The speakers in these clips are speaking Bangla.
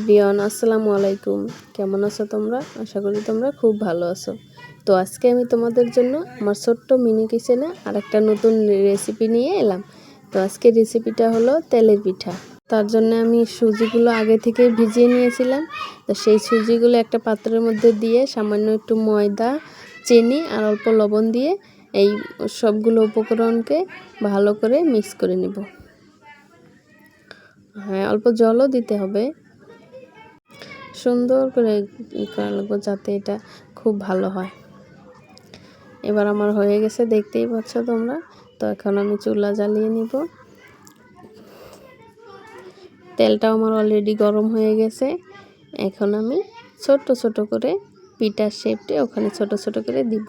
এভরিওয়ান, আসসালামু আলাইকুম। কেমন আছো তোমরা? আশা করি তোমরা খুব ভালো আছো। তো আজকে আমি তোমাদের জন্য আমার ছোট্ট মিনি কিচেনে আর একটা নতুন রেসিপি নিয়ে এলাম। তো আজকে রেসিপিটা হলো তেলের পিঠা। তার জন্য আমি সুজিগুলো আগে থেকে ভিজিয়ে নিয়েছিলাম। তো সেই সুজিগুলো একটা পাত্রের মধ্যে দিয়ে সামান্য একটু ময়দা, চিনি আর অল্প লবণ দিয়ে এই সবগুলো উপকরণকে ভালো করে মিক্স করে নেব। হ্যাঁ অল্প জলও দিতে হবে। সুন্দর করে ই করা লাগবে যাতে এটা খুব ভালো হয়। এবার আমার হয়ে গেছে, দেখতেই পাচ্ছ তোমরা? তো এখন আমি চুলা জ্বালিয়ে নিব। তেলটাও আমার অলরেডি গরম হয়ে গেছে। এখন আমি ছোট ছোট করে পিটার শেপটে ওখানে ছোট ছোট করে দিব।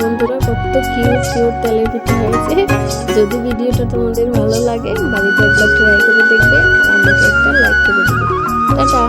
বন্ধুরা, কত কিউট কিউট তেলের পিঠা হয়েছে। যদি ভিডিওটা তোমাদের ভালো লাগে, বাড়িতে একবার ট্রাই করে দেখবে আমাকে একটা লাইক করে দেবে। টাটা।